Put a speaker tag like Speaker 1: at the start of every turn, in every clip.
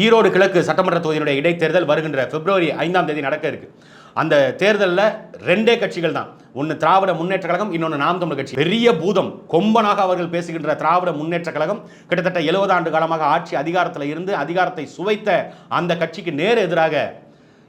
Speaker 1: ஈரோடு கிழக்கு சட்டமன்ற தொகுதியினுடைய இடைத்தேர்தல் வருகின்ற பிப்ரவரி ஐந்தாம் தேதி நடக்க இருக்கு. அந்த தேர்தலில் ரெண்டே கட்சிகள் தான். ஒன்று திராவிட முன்னேற்ற கழகம் இன்னொன்று நாம் தமிழ் கட்சி. பெரிய பூதம். கொம்பனாக அவர்கள் பேசுகின்ற திராவிட முன்னேற்ற கழகம் கிட்டத்தட்ட எழுபது ஆண்டு காலமாக ஆட்சி அதிகாரத்தில் இருந்து அதிகாரத்தை சுவைத்த அந்த கட்சிக்கு நேர் எதிராக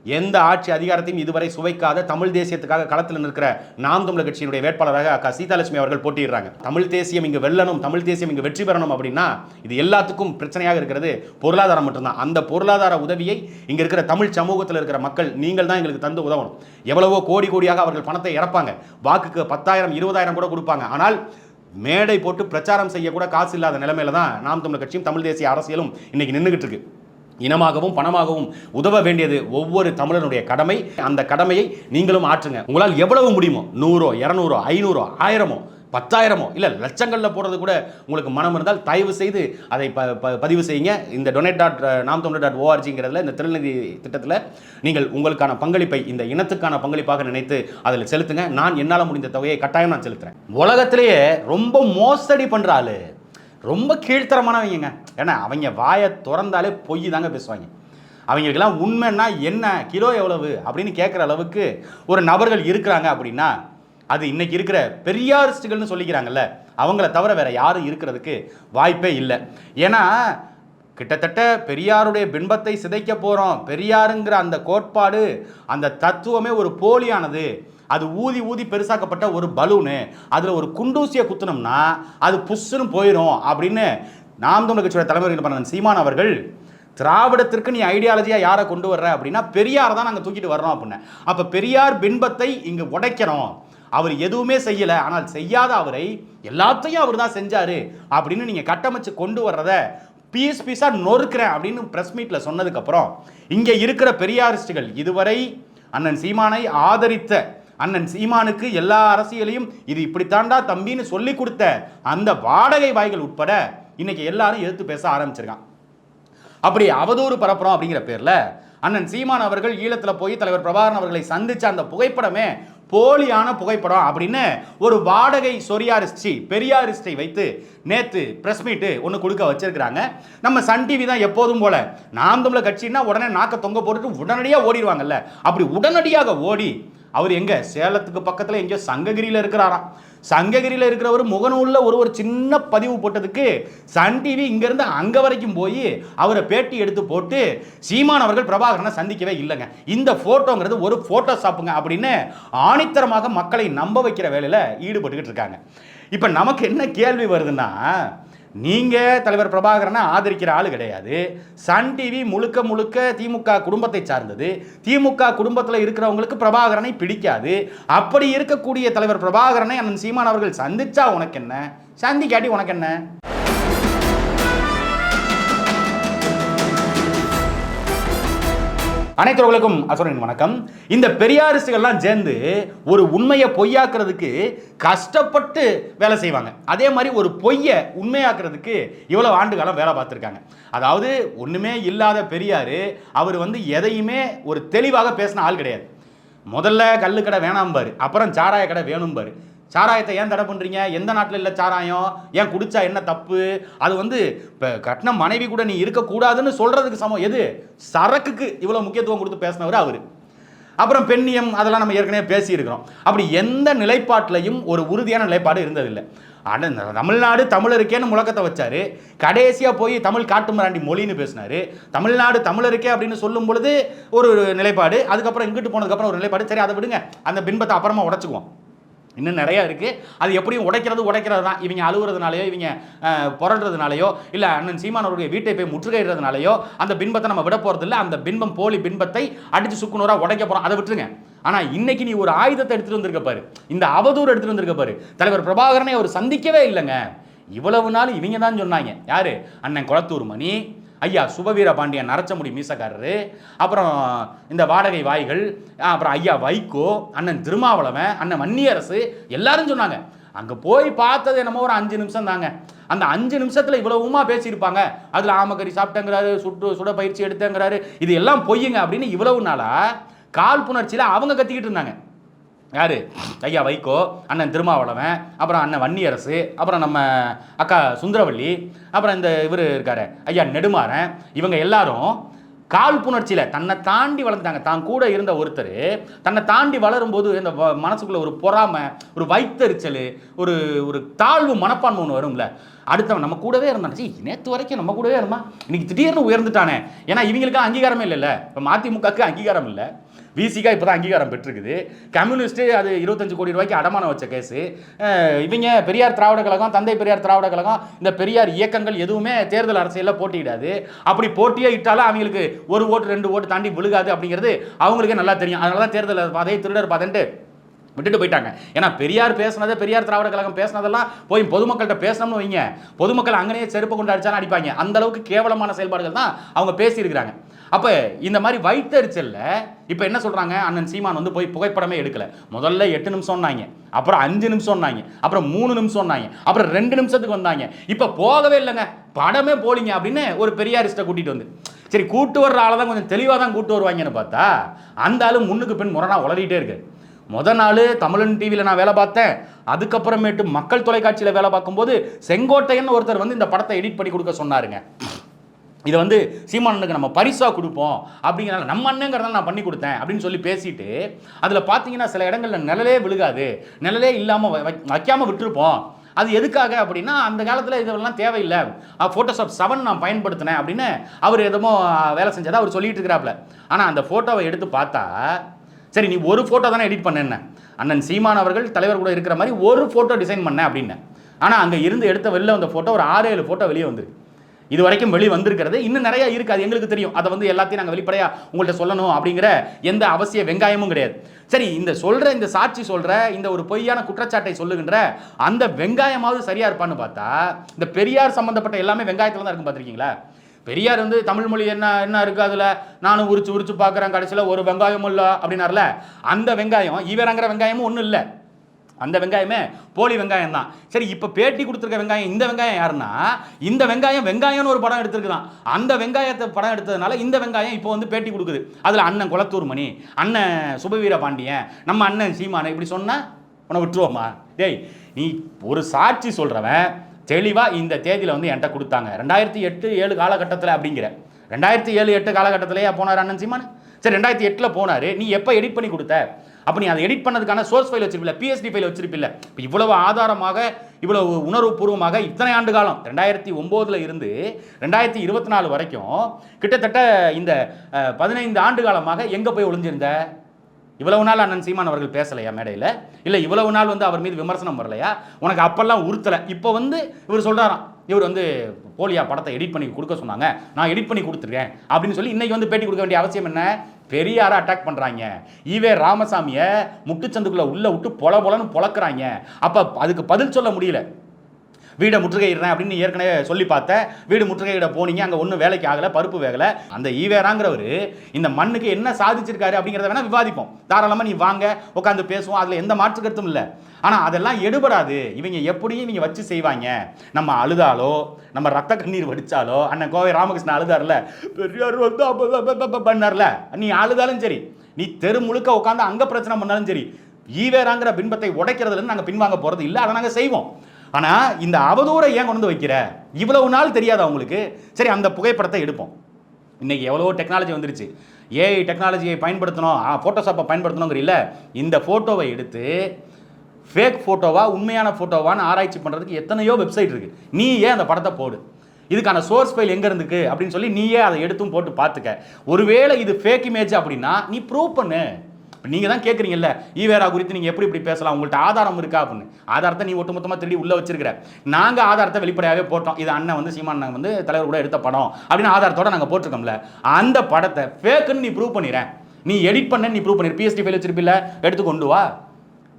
Speaker 1: எந்த ஆட்சி அதிகாரத்தையும் இதுவரை சுவைக்காத தமிழ் தேசியத்துக்காக களத்தில் நிற்கிற நாம் தமிழர் கட்சியினுடைய வேட்பாளராக அக்கா சீதாலட்சுமி அவர்கள் போட்டியிடுறாங்க. தமிழ் தேசியம் இங்கு வெல்லணும் தமிழ் தேசியம் இங்கு வெற்றி பெறணும் அப்படின்னா இது எல்லாத்துக்கும் பிரச்சனையாக இருக்கிறது. பொருளாதாரம் மட்டும்தான். அந்த பொருளாதார உதவியை இங்க இருக்கிற தமிழ் சமூகத்தில் இருக்கிற மக்கள் நீங்கள் தான் எங்களுக்கு தந்து உதவணும். எவ்வளவோ கோடி கோடியாக அவர்கள் பணத்தை இறப்பாங்க. வாக்குக்கு பத்தாயிரம் இருபதாயிரம் கூட கொடுப்பாங்க. ஆனால் மேடை போட்டு பிரச்சாரம் செய்யக்கூட காசு இல்லாத நிலைமையில தான் நாம் தமிழர் கட்சியும் தமிழ் தேசிய அரசியலும் இன்னைக்கு நின்றுகிட்டு இருக்கு. இனமாகவும் பணமாகவும் உதவ வேண்டியது ஒவ்வொரு தமிழனுடைய கடமை. அந்த கடமையை நீங்களும் ஆற்றுங்க. உங்களால் எவ்வளவு முடியுமோ நூறோ இரநூறோ ஐநூறோ ஆயிரமோ பத்தாயிரமோ இல்லை லட்சங்களில் போடுறது கூட உங்களுக்கு மனம் இருந்தால் தயவு செய்து அதை ப ப- பதிவு செய்யுங்க. இந்த டொனேட் டாட் நாம் தமிழ் டாட் ஓஆர்ஜிங்கிறதுல இந்த திருநிதி திட்டத்தில் நீங்கள் உங்களுக்கான பங்களிப்பை இந்த இனத்துக்கான பங்களிப்பாக நினைத்து அதில் செலுத்துங்க. நான் என்னால் முடிந்த தொகையை கட்டாயம் நான் செலுத்துகிறேன் உலகத்திலேயே ரொம்ப மோசடி பண்ணுற ஆளு ரொம்ப கீழ்த்தரமானவங்க. ஏன்னா அவங்க வாயை திறந்தாலே பொய் தாங்க பேசுவாங்க. அவங்களுக்கெல்லாம் உண்மைன்னா என்ன? கிலோ எவ்வளவு? அப்படின்னு கேட்குற அளவுக்கு ஒரு நபர்கள் இருக்கிறாங்க அப்படின்னா அது இன்னைக்கு இருக்கிற பெரியாரிஸ்டுகள்னு சொல்லிக்கிறாங்கல்ல அவங்கள தவிர வேற யாரும் இருக்கிறதுக்கு வாய்ப்பே இல்லை. ஏன்னா கிட்டத்தட்ட பெரியாருடைய பின்பத்தை சிதைக்க போகிறோம் பெரியாருங்கிற அந்த கோட்பாடு அந்த தத்துவமே ஒரு போலியானது. அது ஊதி ஊதி பெருசாக்கப்பட்ட ஒரு பலூனு. அதில் ஒரு குண்டூசியை குத்துனோம்னா அது புஷ்ஷுன்னு போயிடும் அப்படின்னு நாம் தமிழ் கட்சியோட தலைவர் பண்ண சீமான் அவர்கள் திராவிடத்திற்கு நீ ஐடியாலஜியாக யாரை கொண்டு வர்ற அப்படின்னா பெரியார் தான் நாங்கள் தூக்கிட்டு வர்றோம் அப்படின்னு. அப்போ பெரியார் பின்பத்தை இங்கே உடைக்கிறோம் அவர் எதுவுமே செய்யலை. ஆனால் செய்யாத அவரை எல்லாத்தையும் அவர் தான் செஞ்சார் அப்படின்னு நீங்கள் கட்டமைச்சு கொண்டு வர்றத பீஸ் பீஸாக நொறுக்கிறேன் அப்படின்னு ப்ரெஸ் மீட்டில் சொன்னதுக்கப்புறம் இங்கே இருக்கிற பெரியாரிஸ்டுகள் இதுவரை அண்ணன் சீமானை ஆதரித்த அண்ணன் சீமானுக்கு எல்லா அரசியலையும் இது இப்படித்தாண்டா தம்பின்னு சொல்லி கொடுத்த அந்த வாடகை வாய்கள் உட்பட இன்னைக்கு எல்லாரும் எதிர்த்து பேச ஆரம்பிச்சிருக்கான். அப்படி அவதூறு பரப்புறோம் அப்படிங்கிற பேர்ல அண்ணன் சீமான் அவர்கள் ஈழத்தில் போய் தலைவர் பிரபாகரன் அவர்களை சந்திச்ச அந்த புகைப்படமே போலியான புகைப்படம் அப்படின்னு ஒரு வாடகை சொரியாரிஸ்டி பெரியாரிஸ்டை வைத்து நேற்று பிரஸ் மீட்டு ஒன்று கொடுக்க வச்சிருக்கிறாங்க. நம்ம சன் டிவி தான் எப்போதும் போல. நாம் தமிழர் கட்சின்னா உடனே நாக்க தொங்க போட்டுட்டு உடனடியாக ஓடிடுவாங்கல்ல. அப்படி உடனடியாக ஓடி அவர் எங்கே? சேலத்துக்கு பக்கத்தில் எங்கேயோ சங்ககிரியில் இருக்கிறாராம் சங்ககிரியில் இருக்கிறவர் முகநூலில் ஒரு ஒரு சின்ன பதிவு போட்டதுக்கு சன் டிவி இங்கேருந்து அங்கே வரைக்கும் போய் அவரை பேட்டி எடுத்து போட்டு சீமான் அவர்கள் பிரபாகரனை சந்திக்கவே இல்லைங்க. இந்த ஃபோட்டோங்கிறது ஒரு ஃபோட்டோ ஷாப்புங்க அப்படின்னு ஆணித்தரமாக மக்களை நம்ப வைக்கிற வேலையில் ஈடுபட்டுக்கிட்டு இருக்காங்க. இப்போ நமக்கு என்ன கேள்வி வருதுன்னா நீங்கள் தலைவர் பிரபாகரனை ஆதரிக்கிற ஆள் கிடையாது. சன் டிவி முழுக்க முழுக்க திமுக குடும்பத்தை சார்ந்தது. திமுக குடும்பத்தில் இருக்கிறவங்களுக்கு பிரபாகரனை பிடிக்காது. அப்படி இருக்கக்கூடிய தலைவர் பிரபாகரனை அண்ணன் சீமான் அவர்கள் சந்திச்சா உனக்கு என்ன சந்திக்காட்டி உனக்கு என்ன அனைத்தவர்களுக்கும் அசுரன் வணக்கம். இந்த பெரியாரிஸ்டுகள்லாம் சேர்ந்து ஒரு உண்மையை பொய்யாக்குறதுக்கு கஷ்டப்பட்டு வேலை செய்வாங்க. அதே மாதிரி ஒரு பொய்யை உண்மையாக்குறதுக்கு இவ்வளோ ஆண்டு காலம் வேலை பார்த்துருக்காங்க. அதாவது ஒன்றுமே இல்லாத பெரியார் அவர் வந்து எதையுமே ஒரு தெளிவாக பேசின ஆள் கிடையாது. முதல்ல கல்லுக்கடை கடை அப்புறம் சாராய கடை வேணும்பார். சாராயத்தை ஏன் தடை பண்ணுறீங்க எந்த நாட்டில் இல்லை சாராயம்? ஏன் குடிச்சா என்ன தப்பு? அது வந்து இப்போ கட்டின மனைவி கூட நீ இருக்கக்கூடாதுன்னு சொல்கிறதுக்கு சமம். எது? சரக்குக்கு இவ்வளோ முக்கியத்துவம் கொடுத்து பேசினவர் அவர். அப்புறம் பெண்ணியம் அதெல்லாம் நம்ம ஏற்கனவே பேசியிருக்கிறோம். அப்படி எந்த நிலைப்பாட்டிலையும் ஒரு உறுதியான நிலைப்பாடு இருந்ததில்லை. ஆனால் இந்த தமிழ்நாடு தமிழருக்கேன்னு முழக்கத்தை வச்சார். கடைசியாக போய் தமிழ் காட்டுமிராண்டி மொழின்னு பேசினார். தமிழ்நாடு தமிழருக்கே அப்படின்னு சொல்லும் பொழுது ஒரு நிலைப்பாடு. அதுக்கப்புறம் இங்கிட்டு போனதுக்கப்புறம் ஒரு நிலைப்பாடு. சரி அதை விடுங்க. அந்த பின்பத்தை அப்புறமா உடச்சுக்குவோம். இன்னும் நிறையா இருக்குது அது எப்படியும் உடைக்கிறது உடைக்கிறது தான். இவங்க அழுகுறதுனாலையோ இவங்க புரடுறதுனாலையோ இல்லை அண்ணன் சீமானவருடைய வீட்டை போய் முற்றுகையிடுறதுனாலையோ அந்த பின்பத்தை நம்ம விட போகிறதில்ல அந்த பின்பம் போலி பின்பத்தை அடித்து சுக்குநூறாக உடைக்க போகிறோம் அதை விட்டுருங்க. ஆனால் இன்னைக்கு நீ ஒரு ஆயுதத்தை எடுத்துகிட்டு வந்திருக்க பாரு. இந்த அவதூறு எடுத்துகிட்டு வந்திருக்க பாரு. தலைவர் பிரபாகரனை அவர் சந்திக்கவே இல்லைங்க. இவ்வளவு நாள் இவங்க தான் சொன்னாங்க. யார்? அண்ணன் குளத்தூர் மணி. ஐயா சுபவீர பாண்டியன் நரச்சமுடி மீசக்காரரு. அப்புறம் இந்த வாடகை வாய்கள் அப்புறம் ஐயா வைகோ அண்ணன் திருமாவளவன் அண்ணன் வன்னியரசு எல்லாரும் சொன்னாங்க. அங்கே போய் பார்த்தது என்னமோ ஒரு அஞ்சு நிமிஷம் தாங்க. அந்த அஞ்சு நிமிஷத்தில் இவ்வளவுமா பேசியிருப்பாங்க. அதில் ஆமக்கறி சாப்பிட்டேங்கிறாரு சுட்டு சுட பயிற்சி எடுத்தேங்கிறாரு. இது எல்லாம் பொய்யுங்க அப்படின்னு இவ்வளவு கால் புணர்ச்சியில் அவங்க கத்திக்கிட்டு இருந்தாங்க. யார்? ஐயா வைகோ அண்ணன் திருமாவளவன் அப்புறம் அண்ணன் வன்னியரசு அப்புறம் நம்ம அக்கா சுந்தரவள்ளி அப்புறம் இந்த இவர் இருக்கார். ஐயா நெடுமாறன் இவங்க எல்லாரும் கால் புணர்ச்சியில் தன்னை தாண்டி வளர்ந்தாங்க தான் கூட இருந்த ஒருத்தர் தன்னை தாண்டி வளரும்போது இந்த மனசுக்குள்ளே ஒரு பொறாமை ஒரு வைத்தறிச்சல் ஒரு ஒரு தாழ்வு மனப்பான்மை ஒன்று வரும்ல. அடுத்தவன் நம்ம கூடவே இருந்தான். சீ நேற்று வரைக்கும் நம்ம கூடவே இருந்தான். இன்னைக்கு திடீர்னு உயர்ந்துட்டானே. ஏன்னா இவங்களுக்கு அங்கீகாரமே இல்லைல்ல. இப்போ மதிமுகக்கு அங்கீகாரம் இல்லை. விசிகா இப்போ தான் அங்கீகாரம் பெற்றிருக்குது. கம்யூனிஸ்ட்டு அது இருபத்தஞ்சு கோடி ரூபாய்க்கு அடமானம் வச்ச கேஸு. இவங்க பெரியார் திராவிட கழகம் தந்தை பெரியார் திராவிட கழகம் இந்த பெரியார் இயக்கங்கள் எதுவுமே தேர்தல் அரசியலில் போட்டியிடாது. அப்படி போட்டியே இட்டாலும் அவங்களுக்கு ஒரு ஓட்டு ரெண்டு ஓட்டு தாண்டி விழுகாது அப்படிங்கிறது அவங்களுக்கே நல்லா தெரியும். அதனால தான் தேர்தல் பாதை திருடர் பாதைன்ட்டு விட்டுட்டு போயிட்டாங்க. ஏன்னா பெரியார் பேசுனது பெரியார் திராவிட கழகம் பேசுனதெல்லாம் போய் பொதுமக்கள்கிட்ட பேசணும்னு வைங்க. பொதுமக்கள் அங்கேயே செருப்பு கொண்டு அடிச்சாலும் அடிப்பாங்க. அந்த அளவுக்கு கேவலமான செயல்பாடுகள் தான் அவங்க பேசியிருக்கிறாங்க. அப்போ இந்த மாதிரி வைத்தறிச்சலில் இப்போ என்ன சொல்கிறாங்க அண்ணன் சீமான் வந்து போய் புகைப்படமே எடுக்கல. முதல்ல எட்டு நிமிஷம்னாங்க அப்புறம் அஞ்சு நிமிஷம்னாங்க அப்புறம் மூணு நிமிஷம்னாங்க அப்புறம் ரெண்டு நிமிஷத்துக்கு வந்தாங்க. இப்போ போகவே இல்லைங்க. படமே போலிங்க அப்படின்னு ஒரு பெரியாரிஸ்ட்டை கூட்டிட்டு வந்து. சரி கூட்டு வர்ற ஆளை தான் கொஞ்சம் தெளிவாக தான் கூட்டு வருவாங்கன்னு பார்த்தா அந்த ஆளு முன்னுக்கு பின் முரணாக உளறிட்டே இருக்கு முத நாள் தமிழன் டிவியில் நான் வேலை பார்த்தேன். அதுக்கப்புறமேட்டு மக்கள் தொலைக்காட்சியில் வேலை பார்க்கும்போது செங்கோட்டையன் ஒருத்தர் வந்து இந்த படத்தை எடிட் பண்ணி கொடுக்க சொன்னாருங்க. இதை வந்து சீமானனுக்கு நம்ம பரிசாக கொடுப்போம். அப்படிங்கிறனால நம்ம அண்ணங்கிறதால நான் பண்ணி கொடுத்தேன் அப்படின்னு சொல்லி பேசிட்டு அதில் பார்த்தீங்கன்னா சில இடங்களில் நிழலே விழுகாது. நிழலே இல்லாமல் வைக்காமல் விட்டுருப்போம். அது எதுக்காக அப்படின்னா அந்த காலத்தில் இதெல்லாம் தேவையில்லை. ஃபோட்டோஷாப் செவன் நான் பயன்படுத்தினேன் அப்படின்னு அவர் எதுமோ வேலை செஞ்சதை அவர் சொல்லிட்டு இருக்கிறாப்புல. ஆனால் அந்த ஃபோட்டோவை எடுத்து பார்த்தா சரி நீ ஒரு ஃபோட்டோ தானே எடிட் பண்ண அண்ணன் சீமான் அவர்கள் தலைவர் கூட இருக்கிற மாதிரி ஒரு ஃபோட்டோ டிசைன் பண்ண அப்படின்னு. ஆனால் அங்கே இருந்து எடுத்த வெளில வந்த ஃபோட்டோ ஒரு ஆறு ஏழு ஃபோட்டோ வெளியே வந்துருக்கு. இது வரைக்கும் வெளி வந்திருக்கிறது. இன்னும் நிறையா இருக்குது அது எங்களுக்கு தெரியும். அதை வந்து எல்லாத்தையும் நாங்கள் வெளிப்படையாக உங்கள்கிட்ட சொல்லணும் அப்படிங்கிற எந்த அவசிய வெங்காயமும் கிடையாது. சரி இந்த சொல்கிற இந்த சாட்சி சொல்கிற இந்த ஒரு பொய்யான குற்றச்சாட்டை சொல்லுகின்ற அந்த வெங்காயமாவது சரியாக இருப்பான்னு பார்த்தா இந்த பெரியார் சம்மந்தப்பட்ட எல்லாமே வெங்காயத்தில் தான் இருக்கும் பார்த்துருக்கீங்களா? பெரியார் வந்து தமிழ் மொழி என்ன என்ன இருக்குது அதில்? நானும் உரிச்சு உரிச்சு பார்க்குறேன் கடைசியில். ஒரு வெங்காயமும் இல்லை அப்படின்னார்ல? அந்த வெங்காயம் ஈவராங்கிற வெங்காயமும் ஒன்றும் இல்லை. அந்த வெங்காயமே போலி வெங்காயம் தான். சரி இப்போ பேட்டி கொடுத்துருக்க வெங்காயம் இந்த வெங்காயம் யாருன்னா இந்த வெங்காயம் வெங்காயம்னு ஒரு படம் எடுத்துருக்குதான். அந்த வெங்காயத்தை படம் எடுத்ததுனால இந்த வெங்காயம் இப்போ வந்து பேட்டி கொடுக்குது. அதில் அண்ணன் குளத்தூர் மணி அண்ணன் சுபவீர பாண்டியன் நம்ம அண்ணன் சீமானை இப்படி சொன்னால் உன விட்டுருவோம்மா டேய் நீ ஒரு சாட்சி சொல்கிறவன் தெளிவாக இந்த தேதியில் வந்து என்கிட்ட கொடுத்தாங்க. ரெண்டாயிரத்தி எட்டு ஏழு காலகட்டத்தில் அப்படிங்கிற. ரெண்டாயிரத்தி ஏழு எட்டு காலகட்டத்திலேயே போனார் அண்ணன் சீமான்? சரி ரெண்டாயிரத்தி எட்டில் போனார். நீ எப்போ எடிட் பண்ணி கொடுத்த? அப்போ நீ அதை எடிட் பண்ணதுக்கான சோர்ஸ் ஃபைல் வச்சிருப்பில்ல பிஎஸ்டி ஃபைல் வச்சிருப்பில்ல. இப்போ இவ்வளவு ஆதாரமாக இவ்வளவு உணர்வுபூர்வமாக இத்தனை ஆண்டு காலம் ரெண்டாயிரத்தி ஒம்போதில் இருந்து ரெண்டாயிரத்தி இருபத்தி நாலு வரைக்கும் கிட்டத்தட்ட இந்த பதினைந்து ஆண்டு காலமாக எங்கே போய் ஒளிஞ்சிருந்த? இவ்வளவு நாள் அண்ணன் சீமான் அவர்கள் பேசலையா மேடையில்? இல்லை இவ்வளவு நாள் வந்து அவர் மீது விமர்சனம் வரலையா? உனக்கு அப்பெல்லாம் உறுத்தலை. இப்போ வந்து இவர் சொல்கிறாராம் இவர் வந்து போலியா படத்தை எடிட் பண்ணி கொடுக்க சொன்னாங்க. நான் எடிட் பண்ணி கொடுத்துருக்கேன் அப்படின்னு சொல்லி இன்றைக்கி வந்து பேட்டி கொடுக்க வேண்டிய அவசியம் என்ன? பெரியாரை அட்டாக் பண்ணுறாங்க ஈவே ராமசாமியை முட்டுச்சந்துக்குள்ளே உள்ளே விட்டு பொல பொலன்னு பொழக்கிறாங்க அப்போ அதுக்கு பதில் சொல்ல முடியல. வீடை முற்றுகையிடுறேன் அப்படின்னு ஏற்கனவே சொல்லி பார்த்தேன் வீடு முற்றுகையிட போனீங்க அங்கே ஒன்றும் வேலைக்கு ஆகலை பருப்பு வேகலை. அந்த ஈவேராங்கிறவர் இந்த மண்ணுக்கு என்ன சாதிச்சிருக்காரு அப்படிங்கிறத வேணால் விவாதிப்போம். தாராளமாக நீ வாங்க உட்காந்து பேசுவோம் அதில் எந்த மாற்று கருத்தும் இல்லை. ஆனால் அதெல்லாம் எடுபடாது. இவங்க எப்படியும் இவங்க வச்சு செய்வாங்க. நம்ம அழுதாலோ நம்ம ரத்த கண்ணீர் வடிச்சாலோ அண்ணன் கோவை ராமகிருஷ்ணன் அழுதார்ல பெரியார் வந்து பண்ணார்ல நீ அழுதாலும் சரி நீ தெரு முழுக்க உட்காந்து அங்கே பிரச்சனை பண்ணாலும் சரி ஈவேராங்கிற பின்பத்தை உடைக்கிறதுலேருந்து நாங்கள் பின்வாங்க போகிறது இல்லை அதை நாங்கள் செய்வோம். ஆனால் இந்த அவதூறை ஏன் கொண்டு வந்து வைக்கிற? இவ்வளவு நாள் தெரியாதா உங்களுக்கு? சரி அந்த புகைப்படத்தை எடுப்போம். இன்றைக்கி எவ்வளோ டெக்னாலஜி வந்துருச்சு. ஏஐ டெக்னாலஜியை பயன்படுத்தணும் ஃபோட்டோஷாப்பை பயன்படுத்தணுங்கிற இல்லை. இந்த ஃபோட்டோவை எடுத்து ஃபேக் ஃபோட்டோவா உண்மையான ஃபோட்டோவான்னு ஆராய்ச்சி பண்ணுறதுக்கு எத்தனையோ வெப்சைட் இருக்குது நீ ஏன் அந்த படத்தை போடு. இதுக்கான சோர்ஸ் ஃபைல் எங்கே இருந்துக்கு அப்படின்னு சொல்லி நீயே அதை எடுத்தும் போட்டு பார்த்துக்க. ஒருவேளை இது ஃபேக் இமேஜ் அப்படின்னா நீ ப்ரூவ் பண்ணு. இப்போ நீங்கள் தான் கேட்குறீங்கல்ல ஈவேரா குறித்து நீங்கள் எப்படி இப்படி பேசலாம் உங்கள்கிட்ட ஆதாரம் இருக்கா அப்படின்னு? ஆதாரத்தை நீ ஒட்டுமொத்தமாக திருடி உள்ளே வச்சிருக்கிற. நாங்கள் ஆதாரத்தை வெளிப்படையாகவே போட்டோம். இது அண்ணன் வந்து சீமான் அண்ணன் வந்து தலைவர் கூட எடுத்த படம் அப்படின்னு ஆதாரத்தோட நாங்கள் போட்டிருக்கோம்ல. அந்த படத்தை ஃபேக்குன்னு நீ ப்ரூவ் பண்ணிடுறேன் நீ எடிட் பண்ண நீ ப்ரூவ் பண்ணிடு பிஎஸ்டி ஃபைல் வச்சிருப்பில்ல எடுத்து கொண்டு வா.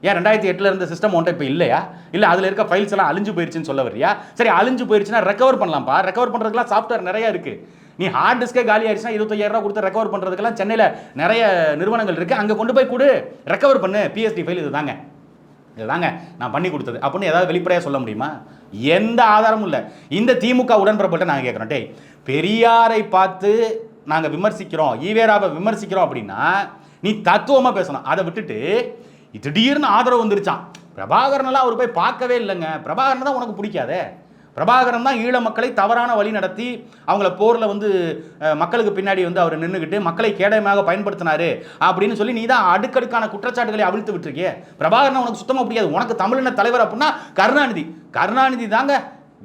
Speaker 1: ஏன் ரெண்டாயிரத்தி எட்டில் இருந்த சிஸ்டம் ஒன்றை இப்போ இல்லையா? இல்லை அதில் இருக்க ஃபைல்ஸ் எல்லாம் அழிஞ்சு போயிருச்சுன்னு சொல்ல வரியா சரி அழிஞ்சு போயிருச்சுன்னா ரெக்கவர் பண்ணலாம்ப்பா. ரெக்கவர் பண்ணுறதுக்குலாம் சாஃப்ட்வேர் நிறைய இருக்குது நீ ஹார்ட் டிஸ்கே காலி ஆயிடுச்சுன்னா இருபத்தையாயிரம் ரூபா கொடுத்து ரெக்கவர் பண்ணுறதுக்கெல்லாம் சென்னையில் நிறைய நிறுவனங்கள் இருக்குது அங்கே கொண்டு போய் கொடு. ரெக்கவர் பண்ணு. பிஎஸ்டி ஃபைல் இது தாங்க இதுதாங்க. நான் பண்ணி கொடுத்தது. அப்படின்னு ஏதாவது வெளிப்படையாக சொல்ல முடியுமா? எந்த ஆதாரமும் இல்லை. இந்த திமுக உடன்பிறப்பட்ட நாங்கள் கேட்குறோம் டேய் பெரியாரை பார்த்து நாங்கள் விமர்சிக்கிறோம். ஈவேராவை விமர்சிக்கிறோம் அப்படின்னா நீ தத்துவமாக பேசணும். அதை விட்டுட்டு திடீர்னு ஆதரவு வந்துருச்சான் பிரபாகரனெல்லாம் அவர் போய் பார்க்கவே இல்லைங்க. பிரபாகரன் தான் உனக்கு பிடிக்காதே? பிரபாகரன் தான் ஈழ மக்களை தவறான வழி நடத்தி அவங்கள போரில் வந்து மக்களுக்கு பின்னாடி வந்து அவர் நின்றுக்கிட்டு மக்களை கேடயமாக பயன்படுத்தினாரு அப்படின்னு சொல்லி நீ தான் அடுக்கடுக்கான குற்றச்சாட்டுகளை அவிழ்த்து விட்டுருக்கே பிரபாகரன் உனக்கு சுத்தமாக பிடிக்காது. உனக்கு தமிழின தலைவர் அப்படின்னா கருணாநிதி. கருணாநிதி தாங்க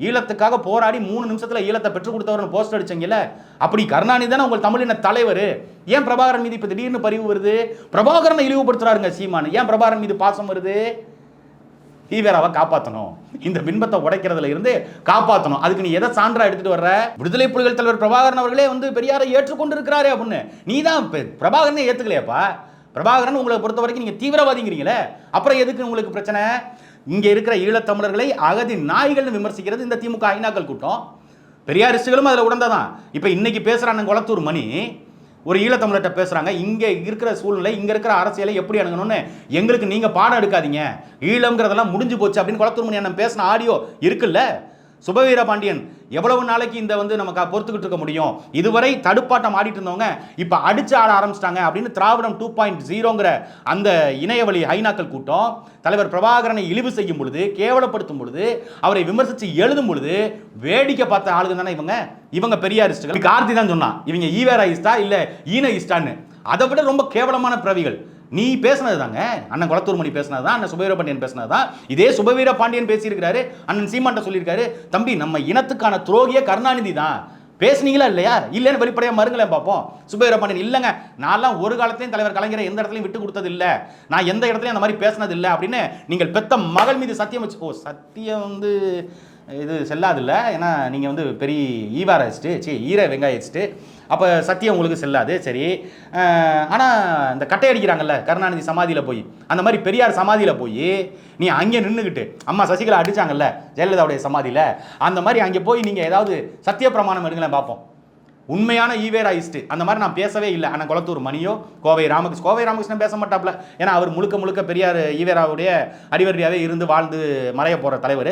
Speaker 1: ஈழத்துக்காக போராடி மூணு நிமிஷத்தில் ஈழத்தை பெற்றுக் கொடுத்தவர்னு போஸ்ட் அடிச்சீங்கல்ல? அப்படி கருணாநிதி தானே உங்கள் தமிழின தலைவர். ஏன் பிரபாகரன் மீது இப்போ திடீர்னு பரிவு வருது? பிரபாகரனை இழிவுபடுத்துறாருங்க சீமான். ஏன் பிரபாகரன் மீது பாசம் வருது? ஈவேராவை காப்பாற்றணும் இந்த பின்பத்தை உடைக்கிறதுல இருந்து காப்பாற்றணும் அதுக்கு நீ எதை சான்றா எடுத்துட்டு வர்ற? விடுதலை புலிகள் தலைவர் பிரபாகரன் அவர்களே வந்து பெரியாரை ஏற்றுக்கொண்டு இருக்கிறாரே அப்படின்னு. நீ தான் பிரபாகரனே ஏற்றுக்கலையாப்பா பிரபாகரன் உங்களை பொறுத்த வரைக்கும் நீங்கள் தீவிரவாதிங்கிறீங்களே. அப்புறம் எதுக்கு உங்களுக்கு பிரச்சனை? இங்கே இருக்கிற ஈழத்தமிழர்களை அகதி நாய்கள்னு விமர்சிக்கிறது இந்த திமுக ஐநாக்கள் கூட்டம். பெரியாரிஸ்டுகளும் அதில் உடந்ததான். இப்போ இன்னைக்கு பேசுறாங்க குளத்தூர் மணி ஒரு ஈழத்தமிழர்கிட்ட பேசுகிறாங்க இங்கே இருக்கிற சூழ்நிலை இங்கே இருக்கிற அரசியலை எப்படி அணுகணும்னு எங்களுக்கு நீங்கள் பாடம் எடுக்காதீங்க. ஈழம்ங்கிறதெல்லாம் முடிஞ்சு போச்சு அப்படின்னு குளத்தூர் மணி அண்ணன் பேசின ஆடியோ இருக்குல்ல? சுபவீர பாண்டியன் எவ்வளவு நாளைக்கு இந்த வந்து நமக்கு பொறுத்துக்கிட்டு இருக்க முடியும்? இதுவரை தடுப்பாட்டம் ஆடிட்டு இருந்தவங்க இப்போ அடிச்சு ஆட ஆரம்பிச்சிட்டாங்க அப்படின்னு திராவிடம் டூ பாயிண்ட் ஜீரோங்கிற அந்த இணையவழி ஹைனாக்கள் கூட்டம் தலைவர் பிரபாகரனை இழிவு செய்யும் பொழுது கேவலப்படுத்தும் பொழுது அவரை விமர்சித்து எழுதும் பொழுது வேடிக்கை பார்த்த ஆளுங்க தானே இவங்க? இவங்க பெரியாரிஸ்டுகள் கார்த்தி தான் சொன்னான் இவங்க ஈவேரீஸ்டா இல்லை ஈன இஸ்டான்னு அதை விட ரொம்ப கேவலமான பிறவிகள். நீ பேசினது தாங்க அண்ணன் குளத்தூர் மணி பேசினது தான் அண்ணன் சுபவீர பாண்டியன் பேசுனது தான் இதே சுபவீர பாண்டியன் பேசியிருக்கிறாரு அண்ணன் சீமான்ட்ட சொல்லியிருக்காரு தம்பி நம்ம இனத்துக்கான துரோகிய கருணாநிதி தான். பேசுனீங்களா இல்லையா? இல்லைன்னு வெளிப்படையாக மறுங்களேன் பார்ப்போம் சுபவீர பாண்டியன் இல்லைங்க நான்லாம் ஒரு காலத்தையும் தலைவர் கலைஞரை எந்த இடத்துலையும் விட்டு கொடுத்தது இல்லை நான் எந்த இடத்துலையும் அந்த மாதிரி பேசினது இல்லை அப்படின்னு நீங்கள் பெத்த மகள் மீது சத்தியம் வச்சு ஓ சத்தியம் வந்து இது செல்லாதில்ல. ஏன்னா நீங்கள் வந்து பெரிய ஈவாரஸ்ட்டு சரி ஈர வெங்காயிஸ்ட்டு அப்போ சத்தியம் உங்களுக்கு செல்லாது சரி. ஆனால் இந்த கட்டை அடிக்கிறாங்கல்ல கருணாநிதி சமாதியில் போய் அந்த மாதிரி பெரியார் சமாதியில் போய் நீ அங்கே நின்றுக்கிட்டு அம்மா சசிகலா அடித்தாங்கல்ல ஜெயலலிதாவுடைய சமாதியில் அந்த மாதிரி அங்கே போய் நீங்கள் ஏதாவது சத்திய பிரமாணம் எடுங்களேன் பார்ப்போம் உண்மையான ஈவேராயிஸ்ட் அந்த மாதிரி நான் பேசவே இல்லை. ஆனால் குளத்தூர் மணியோ கோவை ராமகிருஷ்ணன் கோவை ராமகிருஷ்ணன் பேச மாட்டாப்ல. ஏன்னா அவர் முழுக்க முழுக்க பெரியார் ஈவேராவுடைய அடிவரியாவே இருந்து வாழ்ந்து மறைய போகிற தலைவர்.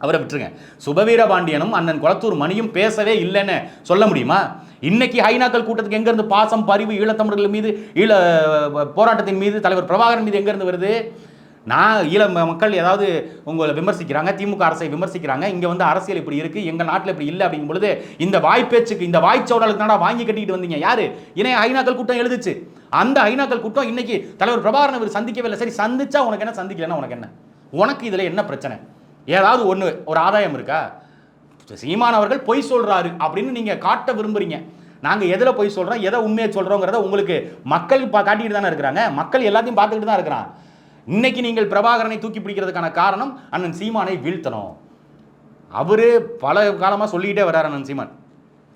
Speaker 1: அவரை விட்டுருங்க. சுபவீர பாண்டியனும் அண்ணன் குளத்தூர் மணியும் பேசவே இல்லைன்னு சொல்ல முடியுமா? இன்னைக்கு ஹைனாக்கள் கூட்டத்துக்கு எங்கேருந்து பாசம் பரிவு ஈழத்தமிழர்கள் மீது ஈழ போராட்டத்தின் மீது தலைவர் பிரபாகரன் மீது எங்கேருந்து வருது? நான் ஈழ ம- மக்கள் ஏதாவது உங்களை விமர்சிக்கிறாங்க திமுக அரசை விமர்சிக்கிறாங்க இங்கே வந்து அரசியல் இப்படி இருக்குது எங்கள் நாட்டில் இப்படி இல்லை அப்படிங்கும் பொழுது இந்த வாய்ப்பேச்சுக்கு இந்த வாய்ச்சோடலுக்கு தானடா வாங்கி கட்டிக்கிட்டு வந்தீங்க. யார்? இணைய ஐநாக்கள் கூட்டம் எழுதுச்சு. அந்த ஐநாக்கள் கூட்டம் இன்னைக்கு தலைவர் பிரபாகரன் இவர் சந்திக்கவே இல்லை. சரி சந்திச்சா உனக்கு என்ன? சந்திக்கலைன்னா உனக்கு என்ன? உனக்கு இதில் என்ன பிரச்சனை? ஏதாவது ஒன்று ஒரு ஆதாயம் இருக்கா? சீமான் அவர்கள் பொய் சொல்கிறாரு அப்படின்னு நீங்கள் காட்ட விரும்புகிறீங்க நாங்கள் எதில் பொய் சொல்கிறோம் எதை உண்மையை சொல்கிறோங்கிறத உங்களுக்கு மக்கள் பா காட்டிட்டு தானே இருக்கிறாங்க. மக்கள் எல்லாத்தையும் பார்த்துக்கிட்டு தான் இருக்கிறான். இன்னைக்கு நீங்கள் பிரபாகரனை தூக்கி பிடிக்கிறதுக்கான காரணம் அண்ணன் சீமானை வீழ்த்தணும். அவரு பல காலமாக சொல்லிக்கிட்டே வர்றார் அண்ணன் சீமான்.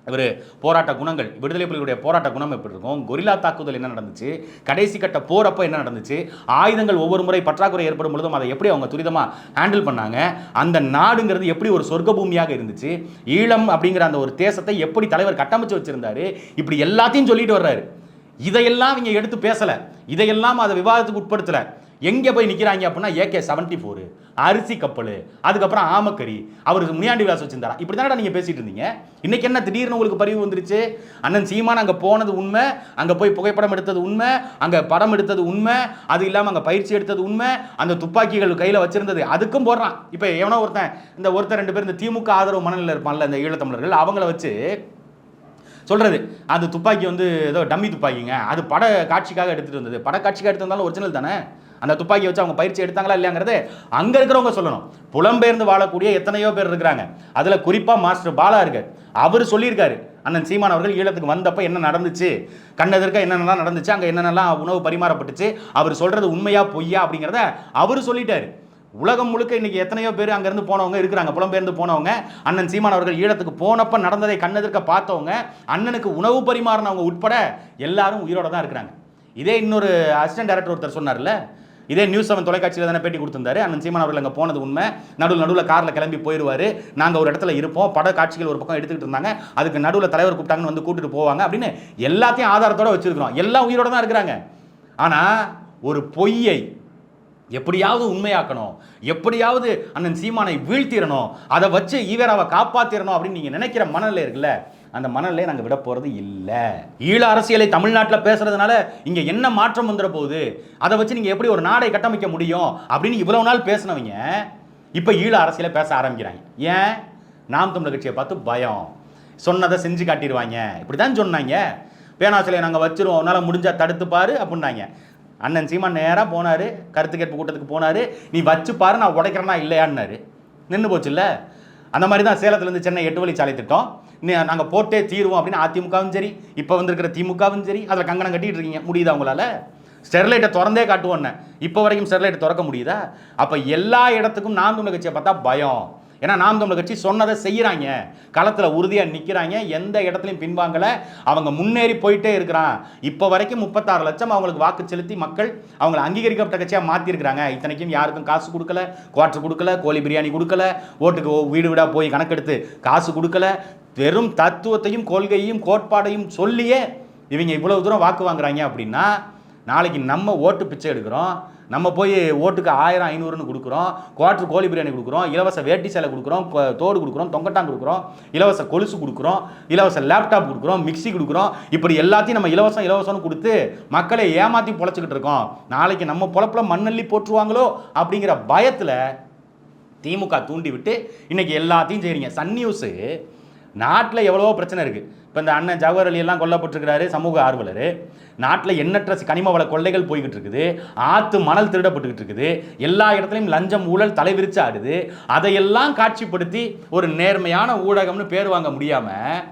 Speaker 1: இவர் போராட்ட குணங்கள் விடுதலை புலிகளுடைய போராட்ட குணம் எப்படி இருக்கும்? கொரில்லா தாக்குதல் என்ன நடந்துச்சு? கடைசி கட்ட போறப்ப என்ன நடந்துச்சு? ஆயுதங்கள் ஒவ்வொரு முறை பற்றாக்குறை ஏற்படும் பொழுதும் அதை எப்படி அவங்க துரிதமாக ஹேண்டில் பண்ணாங்க? அந்த நாடுங்கிறது எப்படி ஒரு சொர்க்க பூமியாக இருந்துச்சு? ஈழம் அப்படிங்கிற அந்த ஒரு தேசத்தை எப்படி தலைவர் கட்டமைச்சு வச்சிருந்தாரு? இப்படி எல்லாத்தையும் சொல்லிட்டு வர்றாரு. இதையெல்லாம் இவங்க எடுத்து பேசலை. இதையெல்லாம் அதை விவாதத்துக்கு உட்படுத்தலை. எங்கே போய் நிற்கிறாங்க அப்படின்னா ஏகே செவன்ட்டி ஃபோரு அரிசி கப்பல் அதுக்கப்புறம் ஆமக்கறி. அவர் முனியாண்டி விலாஸ் வச்சிருந்தாரா? இப்படி தானடா நீங்கள் பேசிகிட்டு இருந்தீங்க? இன்றைக்கி என்ன திடீர்னு உங்களுக்கு பரிவு வந்துருச்சு? அண்ணன் சீமான் அங்கே போனது உண்மை அங்கே போய் புகைப்படம் எடுத்தது உண்மை அங்கே படம் எடுத்தது உண்மை அது இல்லாமல் அங்கே பயிற்சி எடுத்தது உண்மை அந்த துப்பாக்கிகள் கையில் வச்சிருந்தது அதுக்கும் போடுறான். இப்போ எவனோ ஒருத்தன் இந்த ஒருத்தர் ரெண்டு பேர் இந்த திமுக ஆதரவு மனநிலை இருப்பான்ல இந்த ஈழத்தமிழர்கள் அவங்கள வச்சு சொல்கிறது அது துப்பாக்கி வந்து ஏதோ டம்மி துப்பாக்கிங்க. அது பட காட்சிக்காக எடுத்துகிட்டு வந்தது. பட காட்சிக்காக வந்தாலும் ஒரிஜினல் தானே? அந்த துப்பாக்கி வச்சு அவங்க பயிற்சி எடுத்தாங்களா இல்லையாங்கிறது அங்கே இருக்கிறவங்க சொல்லணும். புலம்பெயர்ந்து வாழக்கூடிய எத்தனையோ பேர் இருக்கிறாங்க. அதில் குறிப்பாக மாஸ்டர் பாலா இருக்கார். அவர் சொல்லியிருக்காரு. அண்ணன் சீமான் அவர்கள் ஈழத்துக்கு வந்தப்போ என்ன நடந்துச்சு? கண்ணெதிர்க்க என்னென்னலாம் நடந்துச்சு? அங்கே என்னென்னலாம் உணவு பரிமாறப்பட்டுச்சு? அவர் சொல்கிறது உண்மையா பொய்யா அப்படிங்கிறத அவர் சொல்லிட்டாரு. உலகம் முழுக்க இன்னைக்கு எத்தனையோ பேர் அங்கேருந்து போனவங்க இருக்கிறாங்க. புலம்பெயர்ந்து போனவங்க அண்ணன் சீமான் அவர்கள் ஈழத்துக்கு போனப்போ நடந்ததை கண்ணெதிர்க்க பார்த்தவங்க அண்ணனுக்கு உணவு பரிமாறினவங்க உட்பட எல்லாரும் உயிரோட தான் இருக்கிறாங்க. இதே இன்னொரு அசிஸ்டன்ட் டைரக்டர் ஒருத்தர் சொன்னார்ல இதே நியூஸ் செவன் தொலைக்காட்சியில் தானே பேட்டி கொடுத்திருந்தாரு. அண்ணன் சீமான் அவர்கள் அங்கே போனது உண்மை. நடுவில் நடுவில் காரில் கிளம்பி போயிடுவார் நாங்கள் ஒரு இடத்துல இருப்போம். பட காட்சிகள் ஒரு பக்கம் எடுத்துக்கிட்டு இருந்தாங்க. அதுக்கு நடுவில் தலைவர் கூப்பிட்டாங்கன்னு வந்து கூட்டிட்டு போவாங்க அப்படின்னு எல்லாத்தையும் ஆதாரத்தோட வச்சிருக்கிறோம். எல்லாம் உயிரோட தான் இருக்கிறாங்க. ஆனால் ஒரு பொய்யை எப்படியாவது உண்மையாக்கணும். எப்படியாவது அண்ணன் சீமானை வீழ்த்திடணும். அதை வச்சு ஈவேராவை காப்பாற்றிடணும் அப்படின்னு நீங்கள் நினைக்கிற மனநிலை இருக்குல்ல. அந்த மணலே நாங்கள் விட போகிறது இல்லை. ஈழ அரசியலை தமிழ்நாட்டில் பேசுறதுனால இங்கே என்ன மாற்றம் வந்துட போகுது? அதை வச்சு நீங்கள் எப்படி ஒரு நாடை கட்டமைக்க முடியும்? அப்படின்னு இவ்வளவு நாள் பேசினவங்க இப்போ ஈழ அரசியலை பேச ஆரம்பிக்கிறாங்க. ஏன்? நாம் தமிழர் கட்சியை பார்த்து பயம். சொன்னதை செஞ்சு காட்டிடுவாங்க. இப்படி தான் சொன்னாங்க. பேனாசிலையை நாங்கள் வச்சிருவோம். உன்னால் முடிஞ்சால் தடுத்து அப்படின்னாங்க. அண்ணன் சீமா நேராக போனார். கருத்து கேட்பு கூட்டத்துக்கு போனார். நீ வச்சு பாரு நான் உடைக்கிறேன்னா இல்லையான்னாரு. நின்று போச்சுல்ல? அந்த மாதிரி தான் சேலத்துலேருந்து சென்னை எட்டு வழிச்சாலை திட்டம். நாங்கள் போட்டே தீருவோம் அப்படின்னு அதிமுகவும் சரி இப்போ வந்திருக்கிற திமுகவும் சரி அதில் கங்கணம் கட்டிகிட்டு இருக்கீங்க. முடியுதா உங்களால்? ஸ்டெர்லைட்டை திறந்தே காட்டுவோன்னு இப்போ வரைக்கும் ஸ்டெர்லைட்டை திறக்க முடியுதா? அப்போ எல்லா இடத்துக்கும் நாம் தமிழர் கட்சியை பார்த்தா பயம். ஏன்னா நாம் தமிழர் கட்சி சொன்னதை செய்கிறாங்க களத்தில் உறுதியாக நிற்கிறாங்க எந்த இடத்துலையும் பின்வாங்கலை. அவங்க முன்னேறி போயிட்டே இருக்கிறான். இப்போ வரைக்கும் முப்பத்தாறு லட்சம் அவங்களுக்கு வாக்கு செலுத்தி மக்கள் அவங்களை அங்கீகரிக்கப்பட்ட கட்சியாக மாற்றிருக்கிறாங்க இத்தனைக்கும் யாருக்கும் காசு கொடுக்கல. குவார்டர் கொடுக்கல. கோழி பிரியாணி கொடுக்கல. ஓட்டுக்கு வீடு வீடாக போய் கணக்கெடுத்து காசு கொடுக்கல. வெறும் தத்துவத்தையும் கொள்கையையும் கோட்பாடையும் சொல்லியே இவங்க இவ்வளவு தூரம் வாக்கு வாங்குறாங்க அப்படின்னா நாளைக்கு நம்ம ஓட்டு பிச்சை எடுக்கிறோம். நம்ம போய் ஓட்டுக்கு ஆயிரம் ஐநூறுன்னு கொடுக்குறோம் குவார்டர் கோழி பிரியாணி கொடுக்குறோம் இலவச வேட்டி சேலை கொடுக்குறோம் தோடு கொடுக்குறோம் தொங்கட்டான் கொடுக்குறோம் இலவச கொலுசு கொடுக்குறோம் இலவச லேப்டாப் கொடுக்குறோம் மிக்ஸி கொடுக்குறோம். இப்படி எல்லாத்தையும் நம்ம இலவசம் இலவசம்னு கொடுத்து மக்களை ஏமாற்றி பொழைச்சிக்கிட்டு இருக்கோம். நாளைக்கு நம்ம பொழப்புல மண்ணள்ளி போட்டுருவாங்களோ அப்படிங்கிற பயத்தில் திமுக தூண்டி விட்டு இன்னைக்கு எல்லாத்தையும் செய்கிறீங்க சன் நியூஸு நாட்டில் எவ்வளவோ பிரச்சனை இருக்குது இப்போ இந்த அண்ணன் ஜவஹர் அலி எல்லாம் கொல்லப்பட்டிருக்கிறாரு சமூக ஆர்வலர். நாட்டில் எண்ணற்ற கனிம வள கொள்ளைகள் போய்கிட்டு இருக்குது. ஆற்று மணல் திருடப்பட்டுக்கிட்டு இருக்குது. எல்லா இடத்துலையும் லஞ்சம் ஊழல் தலைவிரிச்சு ஆடுது. அதையெல்லாம் காட்சிப்படுத்தி ஒரு நேர்மையான ஊடகம்னு பேர் வாங்க முடியாமல்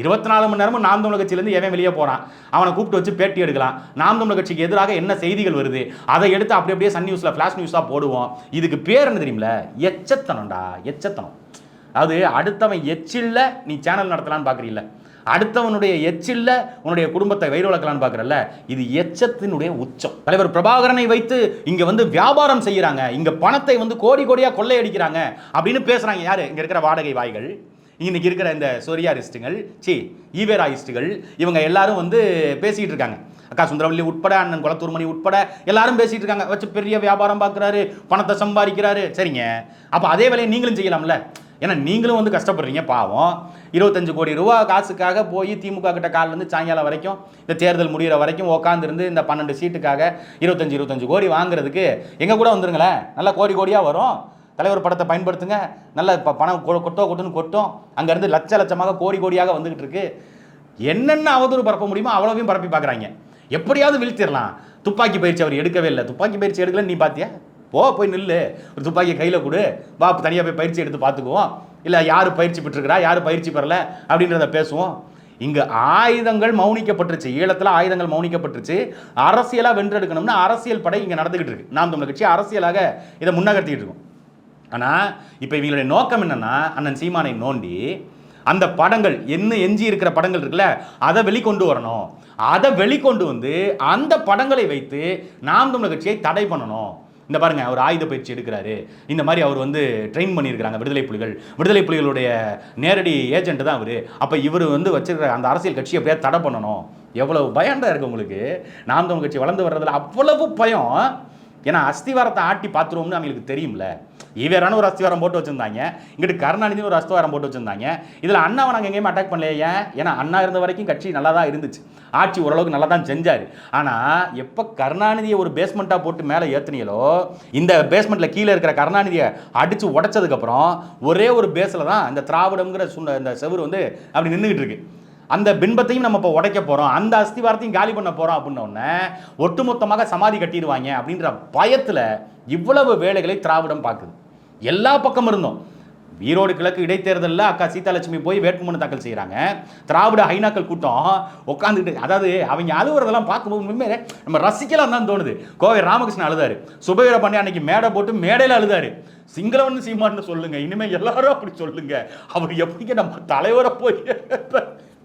Speaker 1: இருபத்தி நாலு மணி நேரமும் நாம் தமிழ் கட்சியிலேருந்து எவன் வெளியே போகிறான் அவனை கூப்பிட்டு வச்சு பேட்டி எடுக்கலாம். நாம் தமிழ் கட்சிக்கு எதிராக என்ன செய்திகள் வருது? அதை எடுத்து அப்படி அப்படியே சன் நியூஸில் ஃப்ளாஷ் நியூஸாக போடுவோம். இதுக்கு பேர் என்ன தெரியுமில எச்சத்தனம்டா எச்சத்தனம். அது அடுத்தவன் எச்சில்ல நீ சேனல் நடத்தலான்னு பார்க்குறீல்ல அடுத்தவனுடைய எச்சில்ல உன்னுடைய குடும்பத்தை வயிறு வளர்க்கலான்னு பார்க்குறல்ல இது எச்சத்தினுடைய உச்சம். தலைவர் பிரபாகரனை வைத்து இங்கே வந்து வியாபாரம் செய்கிறாங்க இங்கே பணத்தை வந்து கோடி கோடியாக கொள்ளையடிக்கிறாங்க அப்படின்னு பேசுகிறாங்க யார்? இங்கே இருக்கிற வாடகை வாய்கள். இன்னைக்கு இருக்கிற இந்த சொரியாரிஸ்ட்டுகள் சி ஈவேராயிஸ்ட்டுகள் இவங்க எல்லாரும் வந்து பேசிக்கிட்டு இருக்காங்க. அக்கா சுந்தரவல்லி உட்பட அண்ணன் குளத்தூர்மணி உட்பட எல்லாரும் பேசிகிட்டு இருக்காங்க. வச்சு பெரிய வியாபாரம் பார்க்குறாரு பணத்தை சம்பாதிக்கிறாரு. சரிங்க. அப்போ அதே வேலையை நீங்களும் செய்யலாம்ல. ஏன்னா நீங்களும் வந்து கஷ்டப்படுறீங்க பாவம். இருபத்தஞ்சு கோடி ரூபா காசுக்காக போய் திமுக கிட்ட காலேருந்து சாயங்காலம் வரைக்கும் இந்த தேர்தல் முடிகிற வரைக்கும் உட்காந்துருந்து இந்த பன்னெண்டு சீட்டுக்காக இருபத்தஞ்சு இருபத்தஞ்சு கோடி வாங்குறதுக்கு எங்கள் கூட வந்துருங்களேன். நல்லா கோடி கோடியாக வரும். தலைவர் படத்தை பயன்படுத்துங்க. நல்ல ப- பணம் கொ- கொட்டோ கொட்டுன்னு கொட்டும். அங்கேருந்து லட்ச லட்சமாக கோடி கோடியாக வந்துகிட்டு இருக்கு. என்னென்ன அவதூறு பரப்ப முடியுமோ அவ்வளோவையும் பரப்பி பார்க்குறாங்க எப்படியாவது வீழ்த்திடலாம். துப்பாக்கி பயிற்சி அவர் எடுக்கவே இல்லை. துப்பாக்கி பயிற்சி எடுக்கலன்னு நீ பார்த்தியா போ போய் நில்லு. ஒரு துப்பாக்கியை கையில் கொடு. வா தனியாக போய் பயிற்சி எடுத்து பார்த்துக்குவோம் இல்லை யார் பயிற்சி பெற்றிருக்கிறா? யார் பயிற்சி பெறல? அப்படின்றத பேசுவோம். இங்கே ஆயுதங்கள் மௌனிக்கப்பட்டுருச்சு. ஈழத்தில் ஆயுதங்கள் மௌனிக்கப்பட்டுருச்சு. அரசியலாக வென்றெடுக்கணும்னு அரசியல் படை இங்கே நடந்துக்கிட்டு இருக்கு. நாம் தமிழ் கட்சி அரசியலாக இதை முன்னகர்த்திக்கிட்டு இருக்கோம். ஆனால் இப்போ இவங்களுடைய நோக்கம் என்னென்னா அண்ணன் சீமானை நோண்டி அந்த படங்கள் என்ன எஞ்சி இருக்கிற படங்கள் இருக்குல்ல அதை வெளிக்கொண்டு வரணும். அதை வெளிக்கொண்டு வந்து அந்த படங்களை வைத்து நாம் தமிழர் கட்சியை தடை பண்ணணும். இந்த பாருங்க அவர் ஆயுத பயிற்சி எடுக்கிறாரு. இந்த மாதிரி அவர் வந்து ட்ரெயின் பண்ணியிருக்கிறாங்க விடுதலை புலிகள். விடுதலை புலிகளுடைய நேரடி ஏஜென்ட் தான் அவர். அப்போ இவர் வந்து வச்சிருக்கிற அந்த அரசியல் கட்சியை எப்படியா தடை பண்ணணும்? எவ்வளவு பயம்டா இருக்கு உங்களுக்கு? நாம் தமிழ் கட்சி வளர்ந்து வர்றதுல அவ்வளவு பயம். ஏன்னா அஸ்திவாரத்தை ஆட்டி பார்த்துருவோம்னு அவங்களுக்கு தெரியும்ல. ஈவேரான ஒரு அஸ்திவாரம் போட்டு வச்சிருந்தாங்க. இங்கிட்டு கருணாநிதி ஒரு அஸ்திவாரம் போட்டு வச்சிருந்தாங்க. இதில் அண்ணாவை நாங்கள் எங்கேயுமே அட்டாக் பண்ணலையே ஏன்? ஏன்னா அண்ணா இருந்த வரைக்கும் கட்சி நல்லா தான் இருந்துச்சு. ஆட்சி ஓரளவுக்கு நல்லா தான் செஞ்சார். ஆனால் எப்போ கருணாநிதியை ஒரு பேஸ்மெண்ட்டாக போட்டு மேலே ஏற்றுனீங்களோ இந்த பேஸ்மெண்ட்டில் கீழே இருக்கிற கருணாநிதியை அடித்து உடச்சதுக்கப்புறம் ஒரே ஒரு பேஸில் தான் இந்த திராவிடங்கிற சுண்ட இந்த செவுரு வந்து அப்படி நின்றுக்கிட்டு இருக்கு. அந்த பின்பத்தையும் நம்ம இப்போ உடைக்க போகிறோம் அந்த அஸ்திவாரத்தையும் காலி பண்ண போகிறோம் அப்படின்ன உடனே ஒட்டுமொத்தமாக சமாதி கட்டிடுவாங்க அப்படின்ற பயத்தில் இவ்வளவு வேலைகளை திராவிடம் பார்க்குது. எல்லா பக்கம் இருந்தோம். ஈரோடு கிழக்கு இடைத்தேர்தலில் அக்கா சீதாலட்சுமி போய் வேட்புமனு தாக்கல் செய்கிறாங்க திராவிட ஹைனாக்கள் கூட்டம் உட்காந்துக்கிட்டு அதாவது அவங்க அழுவுறதெல்லாம் பார்க்கும்போது உண்மையிலே நம்ம ரசிக்கலாம் தான் தோணுது. கோவை ராமகிருஷ்ணன் அழுதாரு. சுபவீர பாண்டிய அன்னைக்கு மேடை போட்டு மேடையில் அழுதாரு. சிங்களவன் சீமான்னு சொல்லுங்க. இனிமேல் எல்லாரும் அப்படி சொல்லுங்க. அவர் எப்படிங்க நம்ம தலைவரை போய்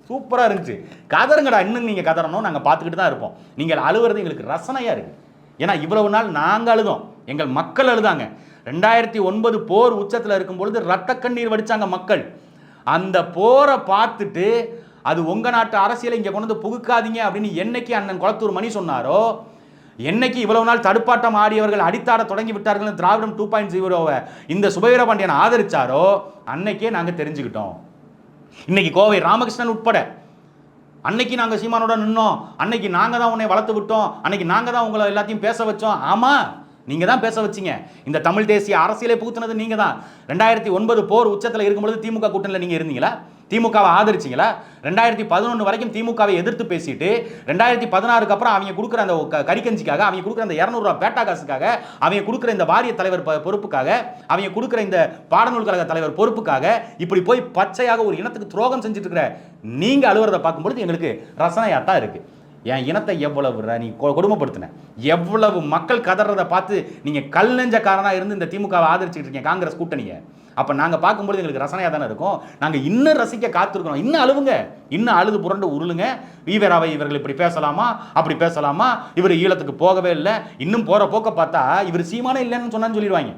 Speaker 1: சூப்பராக இருந்துச்சு. கதருங்கடா இன்னும் நீங்கள் கதறணும் நாங்கள் பார்த்துக்கிட்டு தான் இருப்போம். நீங்கள் அழுவுறது எங்களுக்கு ரசனையாக இருக்குது ஏன்னா இவ்வளவு நாள் நாங்கள் அழுதோம். எங்கள் மக்கள் அழுதாங்க. ரெண்டாயிரத்தி ஒன்பது போர் உச்சத்தில் இருக்கும் பொழுது ரத்த கண்ணீர் வடிச்சாங்க மக்கள். அந்த போரை பார்த்துட்டு அது உங்கள் நாட்டு அரசியலை இங்கே கொண்டு வந்து புகுக்காதீங்க அப்படின்னு என்னைக்கு அண்ணன் குளத்தூர் மணி சொன்னாரோ என்னைக்கு இவ்வளவு நாள் தடுப்பாட்டம் ஆடியவர்கள் அடித்தாட தொடங்கி விட்டார்கள் திராவிடம் டூ பாயிண்ட் ஜீரோவை இந்த சுபவீர பாண்டியன் ஆதரிச்சாரோ அன்னைக்கே நாங்கள் தெரிஞ்சுக்கிட்டோம். இன்னைக்கு கோவை ராமகிருஷ்ணன் உட்பட. அன்னைக்கு நாங்கள் சீமானோட நின்னோம். அன்னைக்கு நாங்கள் தான் உன்னை வளர்த்து விட்டோம். அன்னைக்கு நாங்கள் தான் உங்களை எல்லாத்தையும் பேச வச்சோம். ஆமாம் நீங்கள் தான் பேச வச்சீங்க. இந்த தமிழ் தேசிய அரசியலே பூத்துனது நீங்கள் தான். ரெண்டாயிரத்தி ஒன்பது போர் உச்சத்தில் இருக்கும்பொழுது திமுக கூட்டணியில் நீங்கள் இருந்தீங்களா? திமுகவை ஆதரிச்சிங்களா? ரெண்டாயிரத்தி பதினொன்று வரைக்கும் திமுகவை எதிர்த்து பேசிட்டு ரெண்டாயிரத்தி பதினாறுக்கு அப்புறம் அவங்க கொடுக்குற அந்த க- கறிக்கஞ்சிக்காக அவங்க கொடுக்குற அந்த இரநூறுவா பேட்டா காசுக்காக அவங்க கொடுக்குற இந்த வாரிய தலைவர் பொறுப்புக்காக அவங்க கொடுக்குற இந்த பாடநூல் கழக தலைவர் பொறுப்புக்காக இப்படி போய் பச்சையாக ஒரு இனத்துக்கு துரோகம் செஞ்சுட்டு இருக்கிற நீங்கள் அலுவலத்தை பார்க்கும்பொழுது எங்களுக்கு ரசனையாக தான் இருக்குது என் இனத்தை எவ்வளவு ர- நீ கொ- கொடுமைப்படுத்தின? எவ்வளவு மக்கள் கதறதை பார்த்து நீங்கள் கல் நெஞ்சக்காரனாக இருந்து இந்த திமுகவை ஆதரிச்சுட்டு இருக்கீங்க காங்கிரஸ் கூட்டணியை? அப்போ நாங்கள் பார்க்கும்பொழுது எங்களுக்கு ரசனையாக தானே இருக்கும். நாங்கள் இன்னும் ரசிக்க காத்திருக்கிறோம் இன்னும் அழுவுங்க. இன்னும் அழுது புரண்டு உருளுங்க. ஈவராவை இவர்கள் இப்படி பேசலாமா? அப்படி பேசலாமா? இவர் ஈழத்துக்கு போகவே இல்லை. இன்னும் போகிற போக்க பார்த்தா இவர் சீமானே இல்லைன்னு சொன்னான்னு சொல்லிடுவாங்க.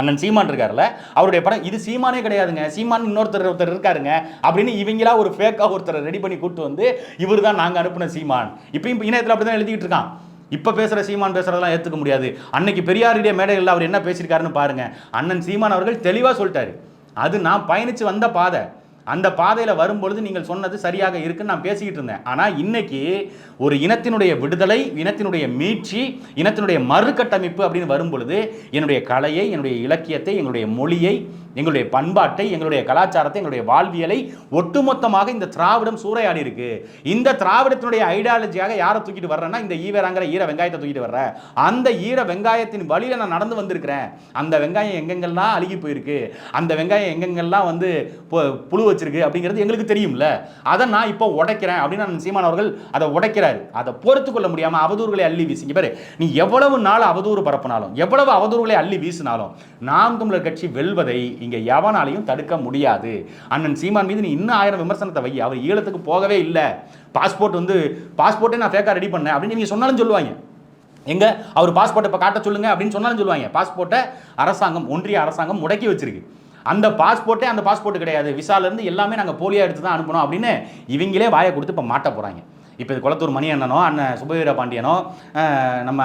Speaker 1: அண்ணன் சீமான் இருக்காருல்ல அவருடைய படம் இது சீமானே கிடையாதுங்க. சீமான் இன்னொருத்தர் ஒருத்தர் இருக்காருங்க அப்படின்னு இவங்களா ஒரு ஃபேக்காக ஒருத்தரை ரெடி பண்ணி கூப்பிட்டு வந்து இவர் தான் நாங்கள் அனுப்பின சீமான். இப்பயும் இணையத்தில் அப்படி தான் எழுதிக்கிட்டு இருக்கான். இப்போ பேசுகிற சீமான் பேசுகிறதெல்லாம் ஏற்றுக்க முடியாது. அன்னைக்கு பெரியாருடைய மேடைகளில் அவர் என்ன பேசியிருக்காருன்னு பாருங்கள் அண்ணன் சீமான் அவர்கள் தெளிவாக சொல்லிட்டாரு. அது நான் பயணித்து வந்த பாதை. அந்த பாதையில் வரும்பொழுது நீங்கள் சொன்னது சரியாக இருக்குன்னு நான் பேசிக்கிட்டு இருந்தேன். ஆனால் இன்னைக்கு ஒரு இனத்தினுடைய விடுதலை இனத்தினுடைய மீட்சி இனத்தினுடைய மறுகட்டமைப்பு அப்படின்னு வரும்பொழுது என்னுடைய கலையை என்னுடைய இலக்கியத்தை என்னுடைய மொழியை எங்களுடைய பண்பாட்டை எங்களுடைய கலாச்சாரத்தை எங்களுடைய வாழ்வியலை ஒட்டுமொத்தமாக இந்த திராவிடம் சூறையாடி இருக்கு. இந்த திராவிடத்தினுடைய ஐடியாலஜியாக யாரை தூக்கிட்டு வர்றேன்னா இந்த ஈவேராங்கிற ஈர வெங்காயத்தை தூக்கிட்டு வர்றேன் அந்த ஈர வெங்காயத்தின் வழியில் நான் நடந்து வந்திருக்கிறேன். அந்த வெங்காயம் எங்கெங்கெல்லாம் அழுகி போயிருக்கு. அந்த வெங்காயம் எங்கெங்கெல்லாம் வந்து பு- புழு வச்சிருக்கு அப்படிங்கிறது எங்களுக்கு தெரியும்ல. அதை நான் இப்போ உடைக்கிறேன் அப்படின்னு நான் சீமான் அவர்கள் அதை உடைக்கிறாரு. அதை பொறுத்து கொள்ள முடியாமல் அவதூறுகளை அள்ளி வீசிங்க. பாரு நீ எவ்வளவு நாள் அவதூறு பரப்பினாலும் எவ்வளவு அவதூறுகளை அள்ளி வீசினாலும் நாம் தமிழர் கட்சி வெல்வதை இங்கே எவனாலையும் தடுக்க முடியாது. அண்ணன் சீமான் மீது நீ இன்னும் ஆயிரம் விமர்சனத்தை வை. அவர் ஈழத்துக்கு போகவே இல்லை. பாஸ்போர்ட் வந்து பாஸ்போர்ட்டே நான் ஃபேக்காக ரெடி பண்ணேன். அப்படின்னு நீங்கள் சொன்னாலும் சொல்லுவாங்க. எங்கே? அவர் பாஸ்போர்ட்டை இப்போ காட்ட சொல்லுங்கள் அப்படின்னு சொன்னாலும் சொல்லுவாங்க. பாஸ்போர்ட்டை அரசாங்கம் ஒன்றிய அரசாங்கம் முடக்கி வச்சிருக்கு. அந்த பாஸ்போர்ட்டே அந்த பாஸ்போர்ட் கிடையாது. விசாலேருந்து எல்லாமே நாங்கள் போலியாக எடுத்து தான் அனுப்பணும் அப்படின்னு இவங்களே வாயை கொடுத்து இப்போ மாட்ட போகிறாங்க இப்போ இது குளத்தூர் மணி அண்ணனோ அண்ணன் சுபவீர பாண்டியனோ நம்ம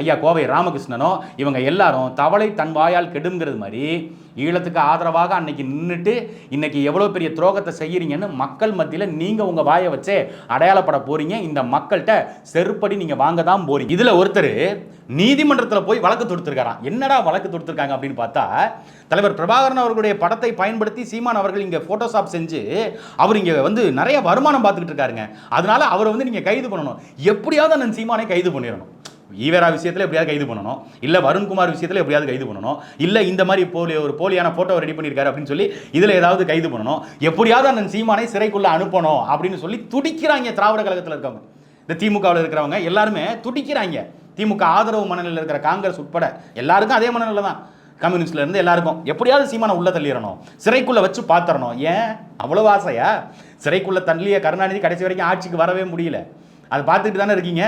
Speaker 1: ஐயா கோவை ராமகிருஷ்ணனோ இவங்க எல்லாரும் தவளை தன் வாயால் கெடுங்கிறது மாதிரி ஈழத்துக்கு ஆதரவாக அன்னைக்கு நின்றுட்டு இன்னைக்கு எவ்வளோ பெரிய துரோகத்தை செய்கிறீங்கன்னு மக்கள் மத்தியில் நீங்கள் உங்கள் வாயை வச்சே அடையாளப்பட போறீங்க. இந்த மக்கள்கிட்ட செருப்படி நீங்கள் வாங்க தான் போறீங்க. இதில் ஒருத்தர் நீதிமன்றத்தில் போய் வழக்கு தொடுத்துருக்காராம். என்னடா வழக்கு தொடுத்துருக்காங்க அப்படின்னு பார்த்தா தலைவர் பிரபாகரன் அவர்களுடைய படத்தை பயன்படுத்தி சீமான் அவர்கள் இங்கே ஃபோட்டோஷாப் செஞ்சு அவர் இங்கே வந்து நிறைய வருமானம் பார்த்துக்கிட்டு இருக்காருங்க. அதனால அவரை வந்து நீங்கள் கைது பண்ணணும். எப்படியாவது அந்த சீமானை கைது பண்ணிடணும். ஈவேரா விஷயத்தில் எப்படியாவது கைது பண்ணணும். இல்லை வருண்குமார் விஷயத்தில் எப்படியாவது கைது பண்ணணும். இல்லை இந்த மாதிரி போலி ஒரு போலியான ஃபோட்டோ ரெடி பண்ணியிருக்காரு அப்படின்னு சொல்லி இதில் ஏதாவது கைது பண்ணணும். எப்படியாவது அந்த சீமானை சிறைக்குள்ளே அனுப்பணும் அப்படின்னு சொல்லி துடிக்கிறாங்க திராவிட கழகத்தில் இருக்கவங்க. இந்த திமுகவில் இருக்கிறவங்க எல்லாருமே துடிக்கிறாங்க. திமுக ஆதரவு மனநிலையில் இருக்கிற காங்கிரஸ் உட்பட எல்லாருக்கும் அதே மனநிலை தான். கம்யூனிஸ்ட்ல இருந்து எல்லாருக்கும். எப்படியாவது சீமானை உள்ள தள்ளிடணும். சிறைக்குள்ள வச்சு பாத்திரணும். ஏன்? அவ்வளவு ஆசையா? சிறைக்குள்ள தள்ளிய கருணாநிதி கடைசி வரைக்கும் ஆட்சிக்கு வரவே முடியல. அது பார்த்துட்டு தானே இருக்கீங்க?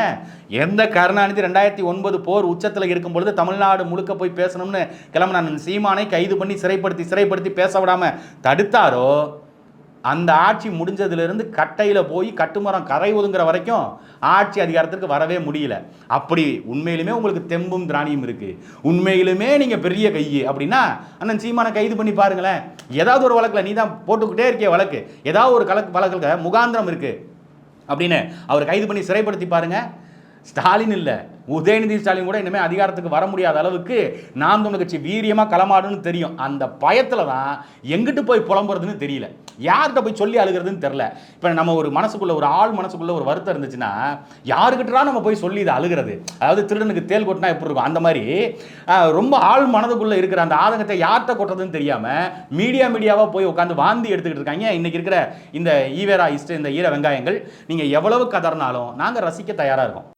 Speaker 1: எந்த கருணாநிதி ரெண்டாயிரத்தி ஒன்பது போர் உச்சத்தில் இருக்கும் பொழுது தமிழ்நாடு முழுக்க போய் பேசணும்னு கிளம்பினான். சீமானை கைது பண்ணி சிறைப்படுத்தி சிறைப்படுத்தி பேச விடாம தடுத்தாரோ? அந்த ஆட்சி முடிஞ்சதுலேருந்து கட்டையில் போய் கட்டுமரம் கரை ஒதுங்குற வரைக்கும் ஆட்சி அதிகாரத்திற்கு வரவே முடியல. அப்படி உண்மையிலுமே உங்களுக்கு தெம்பும் திராணியும் இருக்குது உண்மையிலுமே நீங்கள் பெரிய கை அப்படின்னா அண்ணன் சீமானை கைது பண்ணி பாருங்களேன். ஏதாவது ஒரு வழக்கில் நீ தான் போட்டுக்கிட்டே இருக்கிய வழக்கு. ஏதாவது ஒரு கலக்கு வழக்கில் முகாந்திரம் இருக்குது அப்படின்னு அவர் கைது பண்ணி சிறைப்படுத்தி பாருங்கள் ஸ்டாலின் இல்லை. உதயநிதி ஸ்டாலின் கூட இனிமேல் அதிகாரத்துக்கு வர முடியாத அளவுக்கு நாம் தமிழ் கட்சி வீரியமாக களமாடுன்னு தெரியும். அந்த பயத்தில் தான் எங்கிட்டு போய் புலம்புறதுன்னு தெரியல. யார்கிட்ட போய் சொல்லி அழுகிறதுன்னு தெரில இப்போ நம்ம ஒரு மனசுக்குள்ள ஒரு ஆள் மனசுக்குள்ள ஒரு வருத்தம் இருந்துச்சுன்னா யாருக்கிட்டா நம்ம போய் சொல்லி இதை அழுகிறது? அதாவது திருடனுக்கு தேல் கொட்டினா எப்படி இருக்கும்? அந்த மாதிரி ரொம்ப ஆள் மனதுக்குள்ளே இருக்கிற அந்த ஆதங்கத்தை யார்கிட்ட கொட்டுறதுன்னு தெரியாமல் மீடியா மீடியாவாக போய் உட்காந்து வாந்தி எடுத்துக்கிட்டு இருக்காங்க. இன்னைக்கு இருக்கிற இந்த ஈவேரா இஸ்ட் இந்த ஈர வெங்காயங்கள். நீங்கள் எவ்வளவு கதறினாலும் நாங்கள் ரசிக்க தயாராக இருக்கோம்.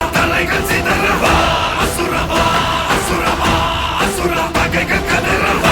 Speaker 2: Considerava, asurava